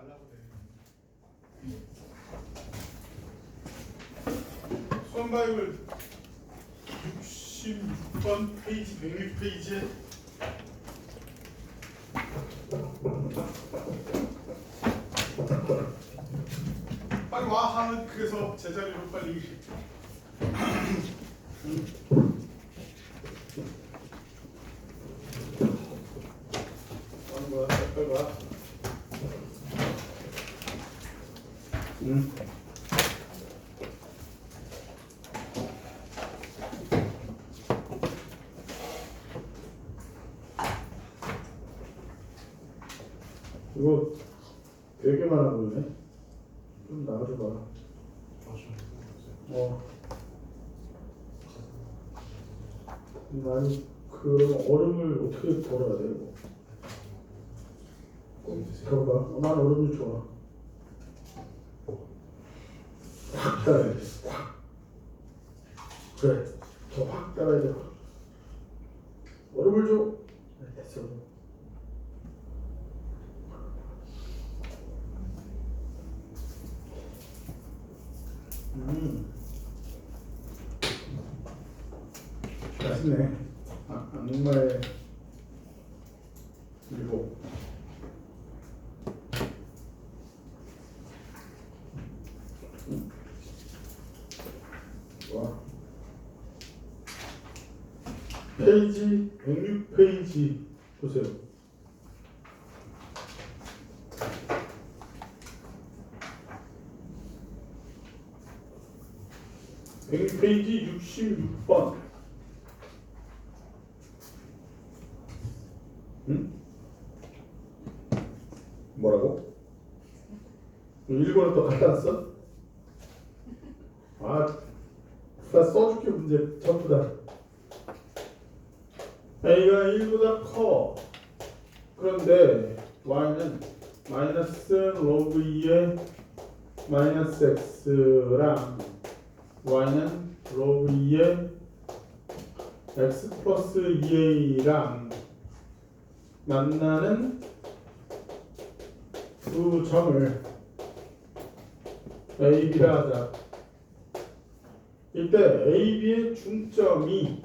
말라고 돼. 수험 바이블 66번 페이지 106페이지에 빨리 와 하는 그래서 제자리로 빨리 하는 거야 빨리 와. 응. 이거 되게 많아 보이네. 좀 나와줘봐. 어. 아니 그 얼음을 어떻게 덜어야 돼 이거? 덜어봐. 어, 난 얼음이 좋아. 확 따라야 돼. 확. 그래. 더 확 따라야 돼. 얼음을 줘. 네, 됐어. 음. 맛있네. 아, 악마의 일곱. 음. 와. 페이지 106페이지 보세요. 페이지 66번. 응? 뭐라고? 1번을 또 놨어? 아, 다 써줄게 문제 전부 다. A가 1보다 커. 그런데 Y는 마이너스 로그 2의 마이너스 X랑 y는 로그 2의 x 플러스 2a랑 만나는 두 점을 a, b라 하자. 이때 a, b의 중점이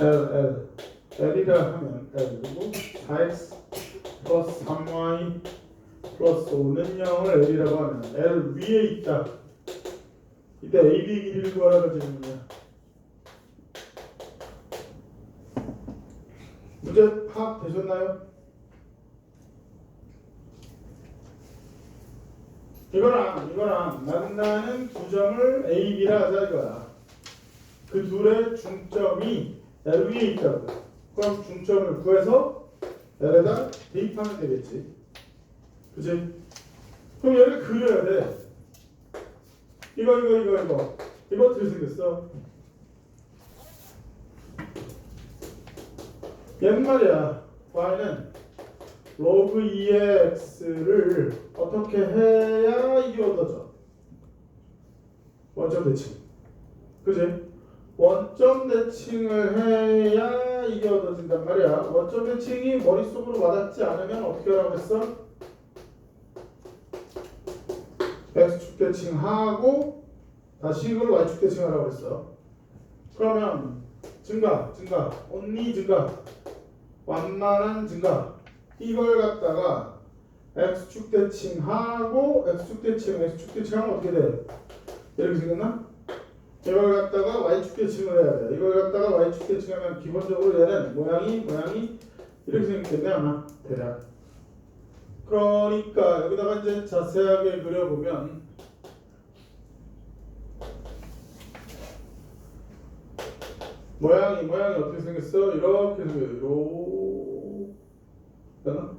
L, L, L이라 하면 L이고 4x 플러스 3y 플러스 5는 0을 L이라고 하면 L 위에 있다. 이때 AB 길이를 구하라고 질문이야. 문제 파악되셨나요? 이거랑 이거랑 만나는 두 점을 A, B라 하자 이거야. 그 둘의 중점이 L 위에 있다고. 그럼 중점을 구해서 L에다 대입하면 되겠지. 그치? 그럼 얘를 그려야 돼. 이거, 이거, 이거, 이거. 이거 어떻게 생겼어? 얘는 말이야. y는 로그 2의 x를 어떻게 해야 이게 얻어져? 원점 대칭. 그지? 원점 대칭을 해야 이게 얻어진단 말이야. 원점 대칭이 머릿속으로 와닿지 않으면 어떻게 하라고 했어? X축 대칭하고 다시 이걸 y축 대칭하라고 했어. 그러면 증가, 증가, only 증가, 완만한 증가 이걸 갖다가 x축 대칭하고 x축 대칭, x축 대칭하면 어떻게 돼? 이렇게 생겼나? 이걸 갖다가 y축 대칭을 해야 돼. 이걸 갖다가 y축 대칭하면 기본적으로 얘는 모양이 모양이 이렇게 생겼겠네 아마 대략. 그러니까 여기다가 이제 자세하게 그려보면 모양이 모양이 어떻게 생겼어? 이렇게 생겼어. 되나?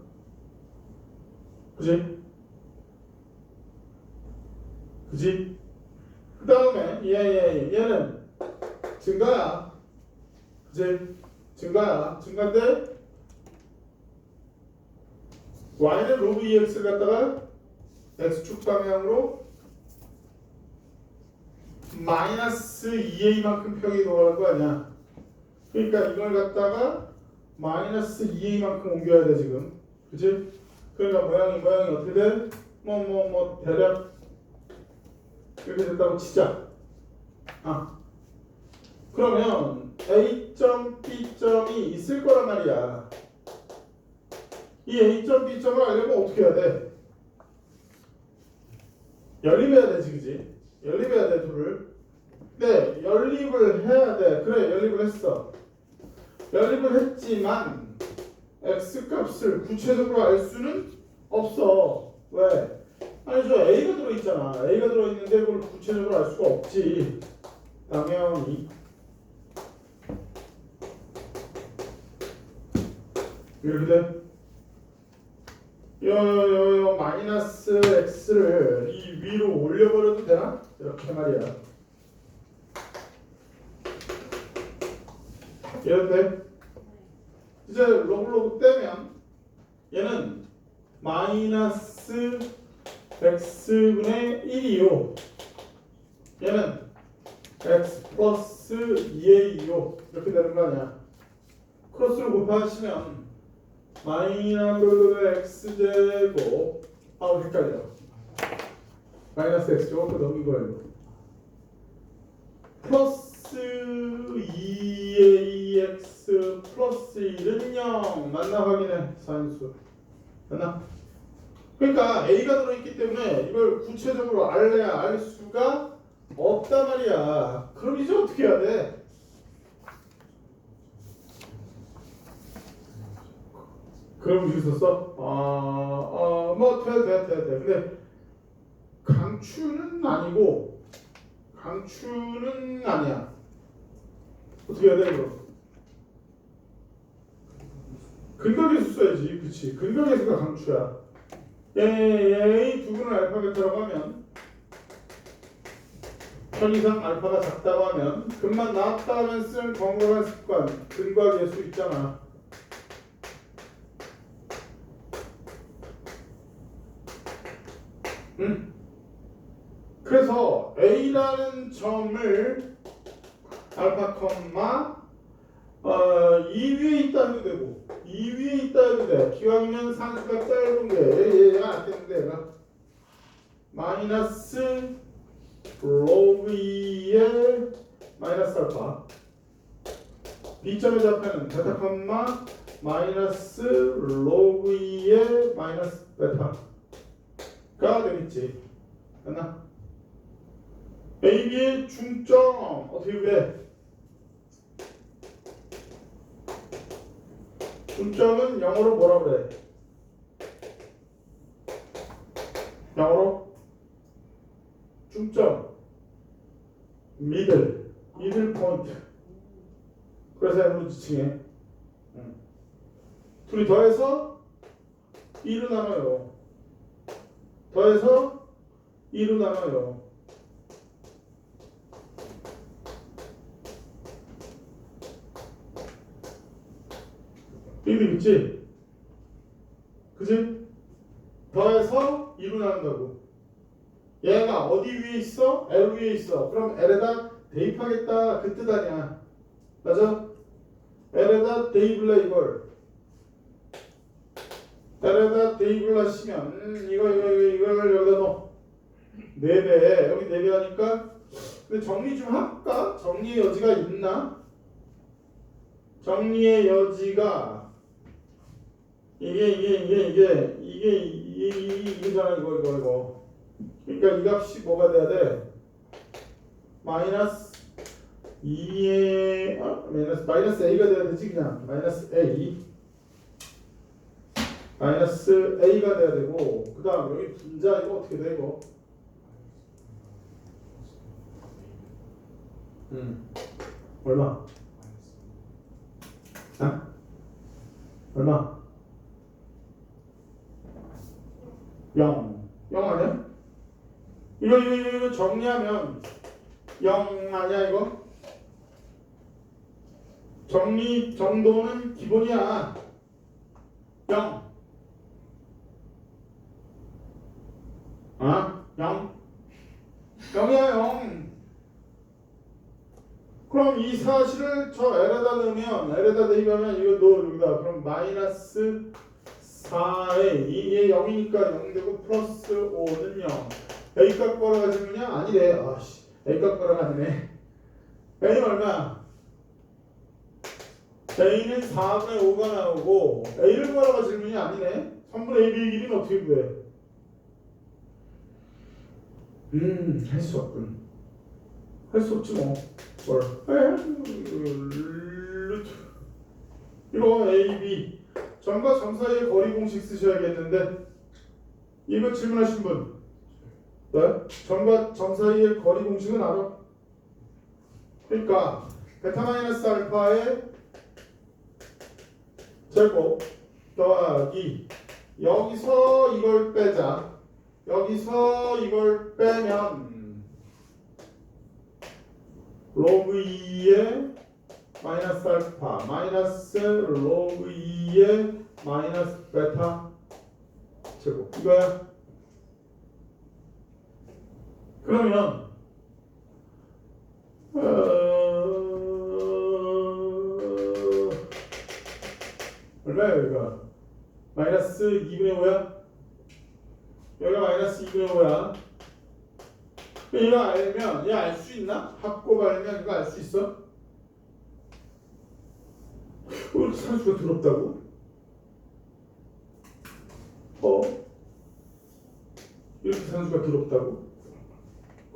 그지? 그지? 그 다음에 얘, 얘, 얘는 증가야. 그지? 증가야. 증가인데 y는 로그 2x를 갖다가 x축 방향으로 마이너스 2a만큼 평이 돌아간 거 아니야. 그러니까 이걸 갖다가 마이너스 2a만큼 옮겨야 돼 지금 그치? 그러니까 모양이 모양이 어떻게 돼? 뭐 뭐 뭐 대략 이렇게 됐다고 치자 아 그러면 a점 b점이 있을 거란 말이야 이 a점 b점을 알려면 어떻게 해야 돼? 연립해야 되지 그지? 연립해야 돼 둘을 네 연립을 해야 돼 그래 연립을 했어 연립을 했지만 x 값을 구체적으로 알 수는 없어. 왜? 아니 저 a가 들어있잖아. a가 들어있는데 그걸 구체적으로 알 수가 없지. 당연히. 이렇게 돼. 요요요 마이너스 x를 이 위로 올려버려도 되나? 이렇게 말이야. 이렇게 이제 로그로그 떼면 얘는 마이너스 x분의 1이요. 얘는 x 플러스 2a요. 이렇게 되는 거 아니야. 크로스를 곱하시면 마이너스 x제곱 아우 헷갈려. 마이너스 x제곱 그 넘긴 거예요. 플러스 2ax 플러스 1은 0 맞나 확인해 산수 맞나? 그러니까 a가 들어있기 때문에 이걸 구체적으로 알래야 알 수가 없단 말이야 그럼 이제 어떻게 해야 돼? 그럼 여기 있었어? 아, 아, 뭐, 돼, 돼, 돼, 돼. 근데, 강추는 아니고, 강추는 아니야. 어떻게 해야 돼 이거? 근각계수 써야지 그치 근각계수가 강추야 얘의 두 분을 알파벳이라고 하면 편의상 알파가 작다고 하면 근만 나왔다 하면 쓰는 번거로운 습관 근각계수 있잖아 응? 그래서 A라는 점을 알파 컴마 어, 2 위에 있다 해도 되고 2 위에 있다 해도 돼 기왕이면 상수가 짧은 게 얘가 안 되는데 얘가. 마이너스 2에 마이너스 알파. B점의 좌표는 베타 컴마 마이너스 2에 마이너스 베타 가 되겠지 됐나? AB의 중점 어떻게 돼? 중점은 영어로 뭐라 그래? 영어로 중점 미들 미들 포인트 그래서 M으로 지칭해 응. 둘이 더해서 2로 나눠요 더해서 2로 나눠요 빙빙 있지? 그지? 더해서 2로 나눈다고 얘가 어디 위에 있어? L 위에 있어 그럼 L에다 대입하겠다 그 뜻 아니야 맞아? L에다 대입을 해 이걸 여기다 대입을 하시면 음, 이거 이거 이거 이걸 여기다 넣어. 네배. 여기 4배 하니까. 근데 정리 좀 할까? 정리의 여지가 있나? 정리의 여지가 이게 이게 이게 이게 이게 이게 이게잖아 이거 이거 이거. 그러니까 이 값이 뭐가 돼야 돼? 마이너스 2의 아, 어? 마이너스 마이너스 a가 돼야 되지 그냥. 마이너스 a. 마이너스 a가 돼야 되고 그 다음 여기 분자 이거 어떻게 돼 이거 음 얼마 아 얼마 0. 0 아니야? 이거, 이거, 이거, 이거 정리하면 0 아니야, 이거? 정리 정도는 기본이야. 0. 아? 0? 0이야, 0. 그럼 이 사실을 저 L에다 넣으면 L에다 대입하면 이거 넣어 여기다 그럼 마이너스 4에 이게 0이니까 0 되고 플러스 5는 0 A값 걸어가 질문이야? 아니래 아씨 A값 걸어가 아니네 A는 얼마? A는 4분의 5가 나오고 A를 걸어가 질문이 아니네 3분의 1의 길이는 어떻게 구해? 음, 할 수 없군. 할 수 없지 뭐. 뭘? 이거 A, B. 점과 점 사이의 거리 공식 쓰셔야겠는데 이거 질문하신 분. 네? 점과 점 사이의 거리 공식은 알아? 그러니까 베타 마이너스 알파의 제곱 더하기 여기서 이걸 빼자. 여기서 이걸 빼면 로그 2의 마이너스 알파 마이너스 로그 2의 마이너스 베타 제곱. 이거야. 그러면 어... 얼마야 여기가? 마이너스 2분의 5야 여기가 마이너스 2분의 5야 이거 알면 얘 알 수 있나? 합곱 알면 이거 알 수 있어? 왜 이렇게 산수가 더럽다고? 어? 이렇게 산수가 더럽다고?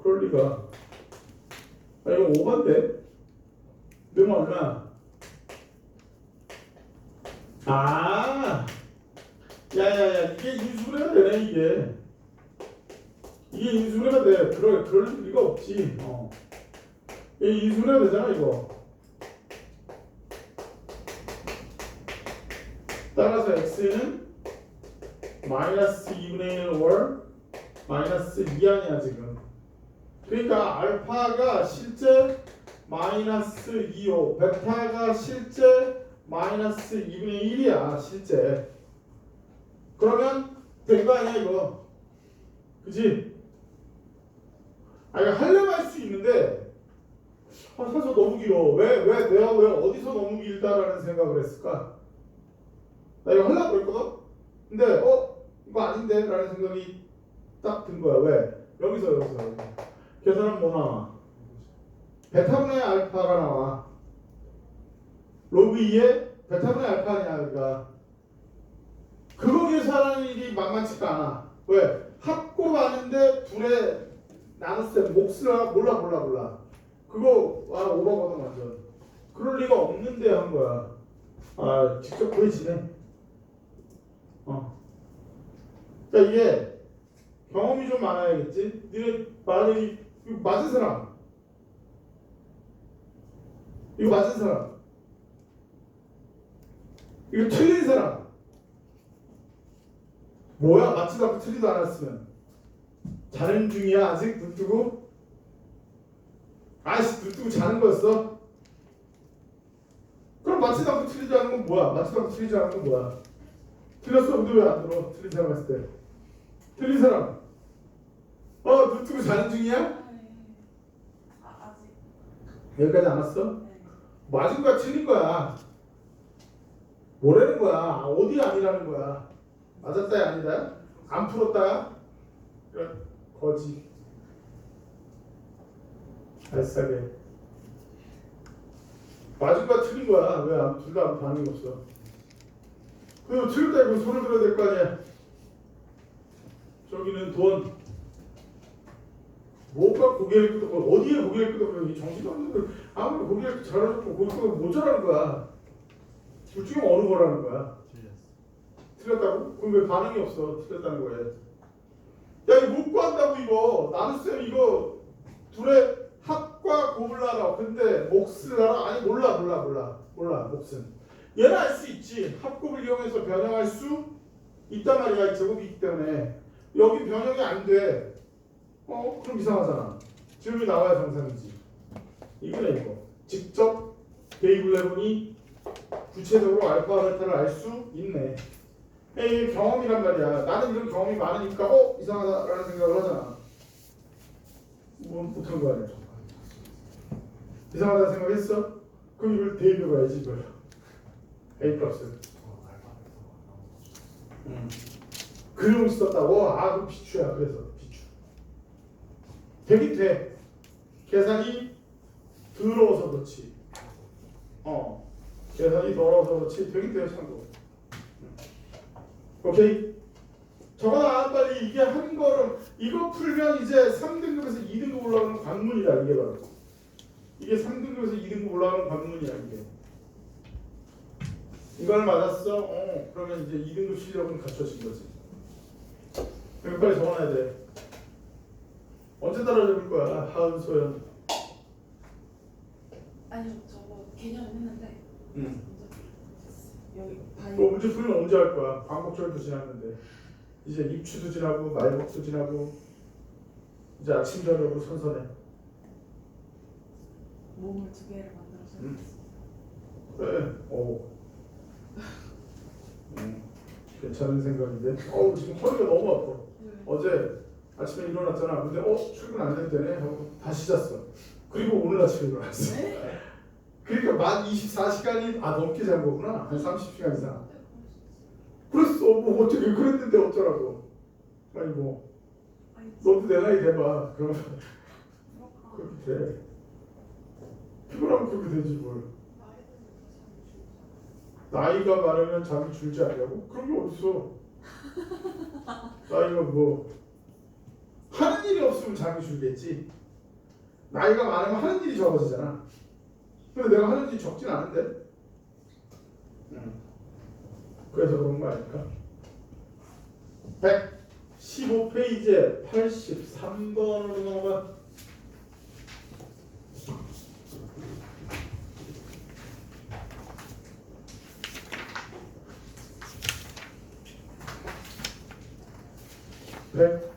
그럴 리가 아 이거 5반대? 너무 얼마? 아 야야야 이게 인수분해가 되네 이게. 이게 인수분해가 돼. 그럴, 그럴 리가 없지. 어. 이게 인수분해가 되잖아 이거. 따라서 x는 마이너스 2분의 1 월 마이너스 2 아니야 지금. 그러니까 알파가 실제 마이너스 2호 베타가 실제 마이너스 2분의 1이야 실제 그러면 된 거 아니야 이거? 그지? 아 이거 하려면 할 수 있는데 아 사실 너무 길어. 왜 왜 내가 왜 어디서 너무 길다라는 생각을 했을까? 나 이거 하려고 그랬거든? 근데 어 이거 아닌데? 라는 생각이 딱 든 거야. 왜? 여기서 여기서 계산하면 뭐 나와? 베타분의 알파가 나와. 로그 2에 베타분의 알파 아니야 그러니까 그거 계산하는 일이 만만치가 않아. 왜? 둘에 나눴을 때 몫을 하나 몰라 몰라 몰라. 그거 아 오버거든 완전. 그럴 리가 없는데 한 거야. 아 직접 보여지네. 어. 그러니까 이게 경험이 좀 많아야겠지. 니네 만약에 이거 맞은 사람. 이거 맞은 사람. 이거 틀린 사람. 뭐야? 맞지도 않고 틀리도 않았으면. 자는 중이야 아직? 눈 뜨고? 아씨 눈 뜨고 자는 거였어? 그럼 맞지도 않고 틀리지 않은 건 뭐야? 맞지도 않고 틀리지 않은 건 뭐야? 틀렸어? 근데 왜 안 들어? 틀린 사람 했을 때. 틀린 사람. 어눈 뜨고 자는 중이야? 아. 여기까지 안 왔어? 네. 맞은 거야? 틀린 거야? 뭐라는 거야? 어디 아니라는 거야 맞았다야 아니다. 안 풀었다야 거지. 알싸게 맞은 거야 틀린 거야. 왜둘다 반응이 없어. 그리고 틀렸다 이거 손을 들어야 될 거 아니야. 저기는 돈. 뭐가 고개를 끄덕고 어디에 고개를 끄덕고 이 정신없는 걸 아무리 고개를 잘하고 고개를 못 잘하는 거야. 둘 중에 어느 거라는 거야 틀렸다고? 그럼 왜 반응이 없어? 틀렸다는 거에. 야, 이거 못 구한다고 이거. 나눗셈 이거 둘의 합과 알아. 근데 몫을 알아? 아니 몰라 몰라 몰라 몰라 몫은. 얘는 알 수 있지. 합곱을 이용해서 변형할 수 있단 말이야. 이 제곱이 있기 때문에. 여기 변형이 안 돼. 어? 그럼 이상하잖아. 지름이 나와야 정상이지. 이거네 이거. 직접 해보니 구체적으로 알파 베타를 알 수 있네. 이게 경험이란 말이야. 나는 이런 경험이 많으니까 어 이상하다라는 생각을 하잖아. 뭐 못한 거 아니야. 이상하다 생각했어? 그럼 이걸 대입해 봐야지 이걸 A 값을 음. 그림을 썼다고? 아, 그 비추야. 그래서 비추. 되긴 돼. 계산이 더러워서 그렇지. 어. 계산이 더러워서 그렇지. 되긴 돼요, 참고. 음. 오케이. 저거나 빨리 이게 한 거를 이거 풀면 이제 3등급에서 2등급 올라가는 관문이다 이게 바로. 이게 3등급에서 2등급 올라가는 관문이야 이게. 이걸 맞았어? 어. 그러면 이제 2등급 실력은 갖춰진 거지. 이거 빨리 적어놔야 돼. 언제 따라잡을 거야? 하은 소연. 아니요 저거 개념 했는데 응. 문제 풀면 언제 할 거야? 광복절도 지났는데 이제 입추도 지나고 말복도 지나고 이제 아침 저녁으로 선선해. 몸을 두 개를 만들어서 음. 그래. 오. 음. 괜찮은 생각인데. 어우 지금 허리가 너무 아파. 네. 어제 아침에 일어났잖아. 근데 어 출근 안 된다네 하고 다시 잤어. 그리고 오늘 아침에 일어났어. 네? 그러니까 만 24시간이 아 넘게 잔 거구나. 한 30시간 이상. 그랬어. 뭐 어떻게 그랬는데 어쩌라고. 아니 뭐 너도 내 나이 돼봐. 그렇게 돼. 피곤하면 그렇게 되지 뭘. 나이가 많으면 잠이 줄지 않냐고? 그런 게 어딨어. 나이가 뭐 하는 일이 없으면 잠이 줄겠지. 나이가 많으면 하는 일이 적어지잖아. 근데 내가 하는 일이 적진 않은데. 응. 그래서 그런 거 아닐까? 115페이지에 83번으로 넘어가. 백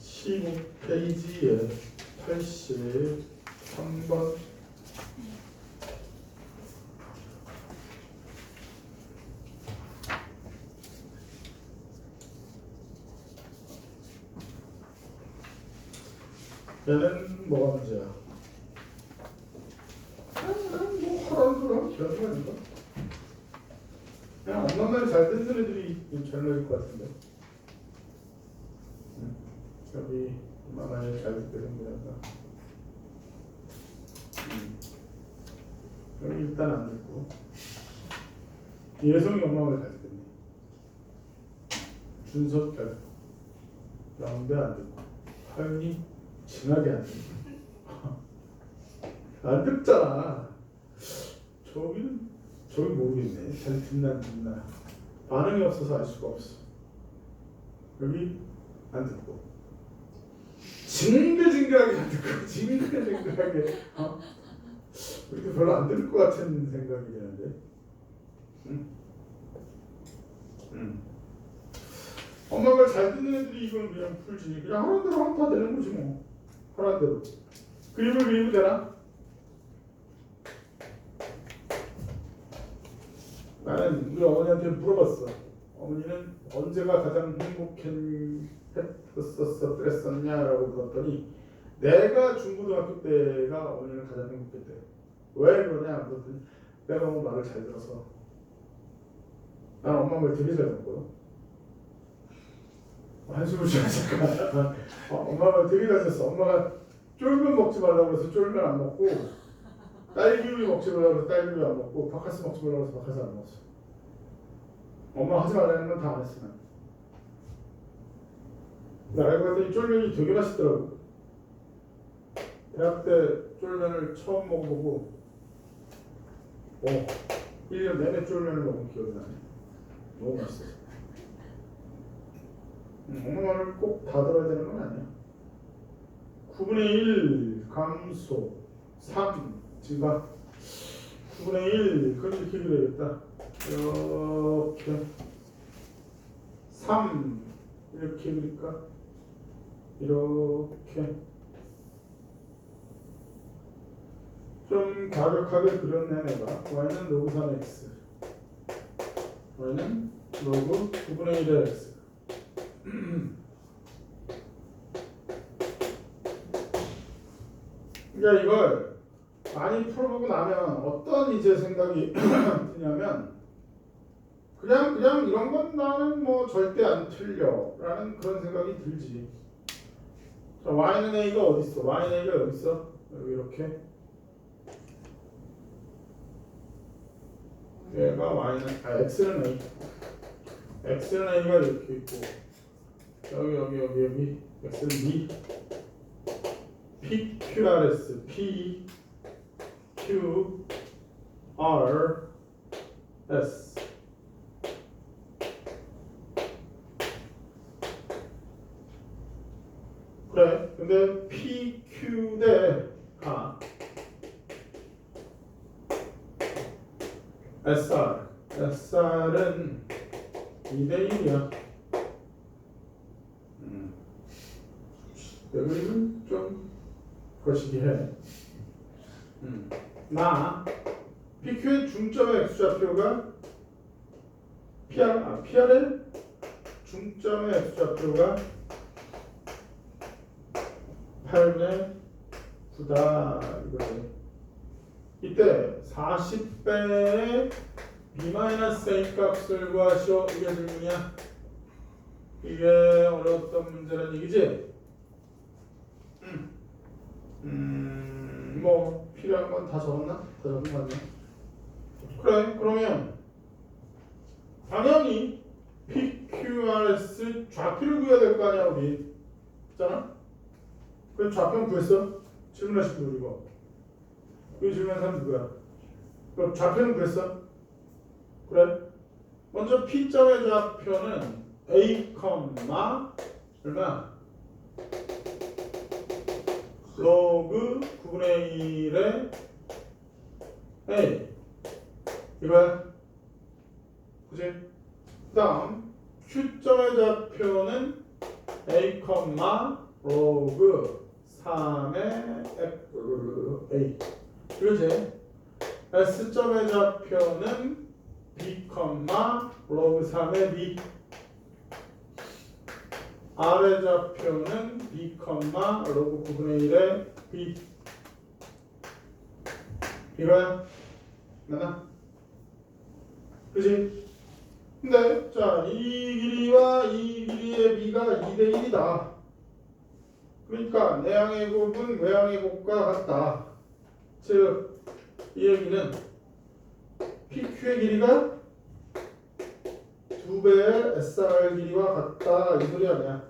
15페이지에 83번 얘는 뭐가 문제야? 그냥 뭐 하라는 소리 하면 되는 거 아닌가? 그냥 엄마 말잘 듣는 애들이 잘 놀릴 것 같은데 응. 여기 엄마 말잘 듣게 응. 여기 일단 안 듣고 예성이 엄마 말잘 듣겠네 준석 잘 듣고 영배 안 듣고 하윤이 진하게 안 듣고 안 듣잖아. 저기는 저기 모르겠네. 잘 듣나 안 듣나. 반응이 없어서 알 수가 없어. 여기 안 듣고. 징글징글하게 안 듣고 징글징글하게. 어? 이렇게 별로 안 들을 것 같은 생각이 드는데. 응? 응. 엄마가 잘 듣는 애들이 이건 그냥 풀지 그냥 하라는 대로 하면 다 되는 거지 뭐 하라는 대로 그림을 그리면 되나? 나는 우리 어머니한테 물어봤어. 어머니는 언제가 가장 행복했었어 그랬었냐라고 물었더니 내가 중고등학교 때가 어머니는 가장 행복했대. 왜 그러냐? 물었더니 내가 너무 말을 잘 들어서. 난 엄마 말 되게 잘 듣거든 한숨을 어, 엄마가 되게 잘 듣었어. 엄마가 쫄면 먹지 말라고 해서 쫄면 안 먹고 딸기우유 먹지 말라고 해서 딸기우유 안 먹고 바카스 먹지 말라고 해서 바카스 안 먹었어. 엄마 하지 말라는 건 다 안 했어 난 근데 알고 봤더니 쫄면이 되게 맛있더라고. 대학 때 쫄면을 처음 먹어보고 어 1년 내내 쫄면을 먹은 기억이 나네. 너무 맛있어 음, 엄마 말을 꼭다 들어야 되는 건 아니야. 9분의 1 감소 3 증가. 9분의 1 그럼 이렇게 그려야겠다. 이렇게. 3 이렇게 그릴까 이렇게. 좀 가격하게 그렸네 내가. y는 로그 3x y는 로그 9분의 1의 x 그러니까 이걸 많이 풀어보고 나면 어떤 이제 생각이 드냐면 그냥 그냥 이런 건 나는 뭐 절대 안 틀려라는 그런 생각이 들지. 자, y는 a가 어디 있어? y는 a가 여기 있어. 여기 이렇게. 얘가 y는 아 x는 a. x는 a가 이렇게 있고 여기 여기 여기 여기 x는 b. p q r s p q r s 그래. 근데 P, Q 대 가. SR. SR은 2대 1이야. 음. 내 그림은 좀 해. 음. 나 PQ의 중점의 X좌표가 PR, 아, PR의 중점의 X좌표가 8분의 9다 이거지. 이때 40배의 b-a 값을 구하시오. 이게 질문이야. 이게 어려웠던 문제란 얘기지? 음, 음, 뭐 필요한 건 다 적었나? 다 적은 거 같네. 그래, 그러면 당연히 PQRS 좌표를 구해야 될 거 아니야, 우리. 있잖아? 그럼 좌표는 구했어? 분 이거. 이거 질문한 사람 누구야? 그럼 좌표는 구했어? 그래? 먼저 P점의 좌표는 A, 얼마? 로그 9분의 1의 A 이거야? 그지? 그 다음 Q점의 좌표는 A, 로그 3의 F A 그러지? S점의 좌표는 B, 로그 3의 B R의 좌표는 B, 로그 9분의 1의 B 이거야? 맞나? 그지? 근데 자 이 길이와 이 길이의 B가 2대 1이다 그러니까 내항의 곱은 외항의 곱과 같다. 즉, 이 얘기는 PQ의 길이가 두 배의 SR 길이와 같다. 이 소리 아니야.